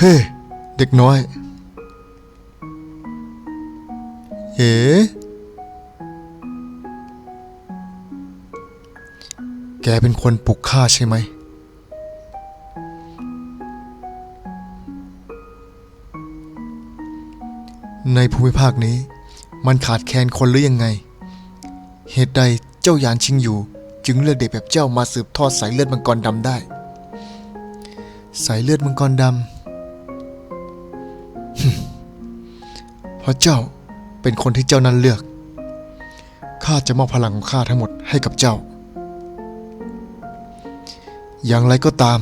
เฮ้ เด็กน้อย เอ๋แกเป็นคนปลุกข้าใช่ไหม ในภูมิภาคนี้ มันขาดแคลนคนหรือยังไง เหตุใดเจ้ายานชิงอยู่ จึงเลือกเด็กแบบเจ้ามาสืบทอดสายเลือดมังกรดำได้ สายเลือดมังกรดำ ราะเจ้าเป็นคนที่เจ้านั้นเลือก ข้าจะมอบพลังของข้าทั้งหมดให้กับเจ้า อย่างไรก็ตาม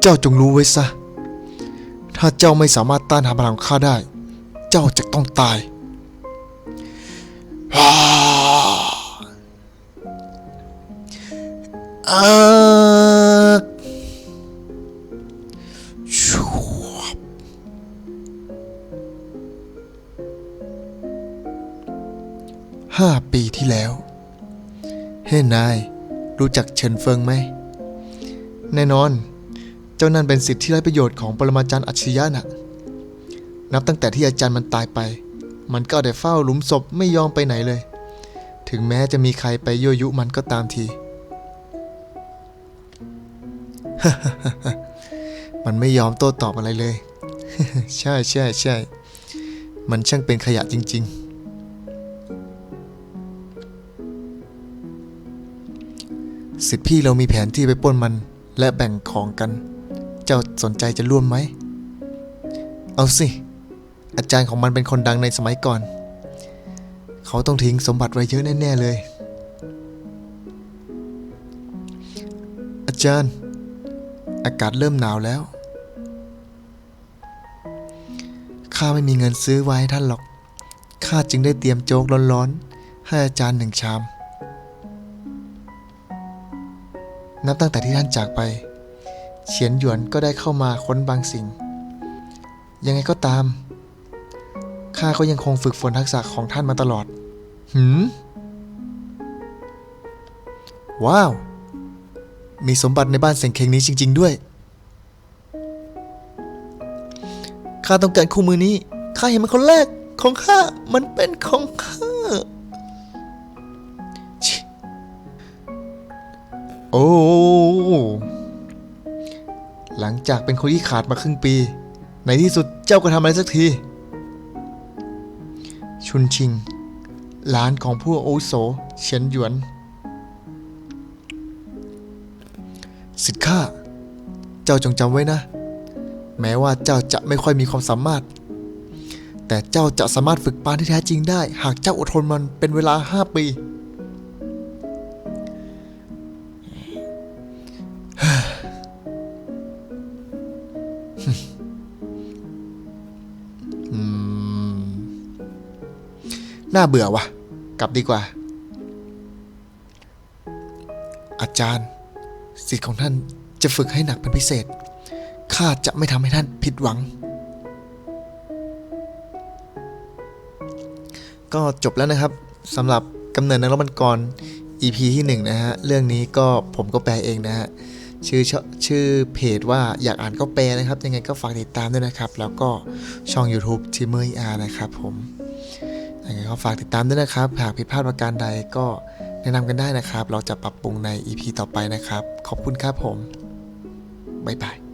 เจ้าจงรู้ไว้ซะ ถ้าเจ้าไม่สามารถต้านทานพลังของข้าได้ เจ้าจะต้องตายอา ห้าปีที่แล้ว เฮ้นาย รู้จักเฉินเฟิงไหม แน่นอน เจ้านั่นเป็นสิทธิที่ไร้ประโยชน์ของปรมาจารย์อัจฉริยะน่ะ นับตั้งแต่ที่อาจารย์มันตายไป มันก็ได้เฝ้าหลุมศพไม่ยอมไปไหนเลย ถึงแม้จะมีใครไปยั่วยุมันก็ตามทีมันไม่ยอมโต้ตอบอะไรเลย ใช่ใช่ใช่ มันช่างเป็นขยะจริง ๆ สิทธิพี่เรามีแผนที่ไปปล้นมันและแบ่งของกัน เจ้าสนใจจะร่วมไหม เอาสิ อาจารย์ของมันเป็นคนดังในสมัยก่อน เขาต้องทิ้งสมบัติไว้เยอะแน่ ๆ เลย อาจารย์ อากาศเริ่มหนาวแล้ว ข้าไม่มีเงินซื้อไว้ให้ท่านหรอก ข้าจึงได้เตรียมโจ๊กร้อนๆ ให้อาจารย์หนึ่งชาม นับตั้งแต่ที่ท่านจากไปเฉียนหยวนก็ได้เข้ามาค้นบางสิ่ง ยังไงก็ตาม ข้าก็ยังคงฝึกฝนทักษะของท่านมาตลอด หืม ว้าว มีสมบัติในบ้านเสียงเคงนี้จริง ๆ ด้วย ข้าต้องการคู่มือนี้ ข้าเห็นมันคนแรก ของข้า มันเป็นของข้า โอ้ หลังจากเป็นคนที่ขาดมาครึ่งปี ในที่สุดเจ้าก็ทำอะไรสักที ชุนชิง หลานของผู้โอโสเฉียนหยวน สิทธิ์ข้า เจ้าจงจำไว้นะ แม้ว่าเจ้าจะไม่ค่อยมีความสามารถ แต่เจ้าจะสามารถฝึกปานที่แท้จริงได้ หากเจ้าอดทนมันเป็นเวลาห้าปี น่าเบื่อวะกลับดีกว่า อาจารย์ สิทธิ์ของท่านจะฝึกให้หนักเป็นพิเศษ ข้าจะไม่ทำให้ท่านผิดหวัง ก็จบแล้วนะครับสำหรับกำเนิดนักรบมังกร EP ที่ 1 นะฮะ เรื่องนี้ก็ผมก็แปลเองนะฮะ ชื่อชื่อเพจว่าอยากอ่านก็แปลนะครับ ยังไงก็ฝากติดตามด้วยนะครับ แล้วก็ช่อง YouTube ทีเมอร์อานะครับผมยังไงก็ฝากติดตามด้วยนะครับ หากผิดพลาดประการใดก็แนะนำกันได้นะครับ เราจะปรับปรุงใน EP ต่อไปนะครับ ขอบคุณครับผม บ๊ายบาย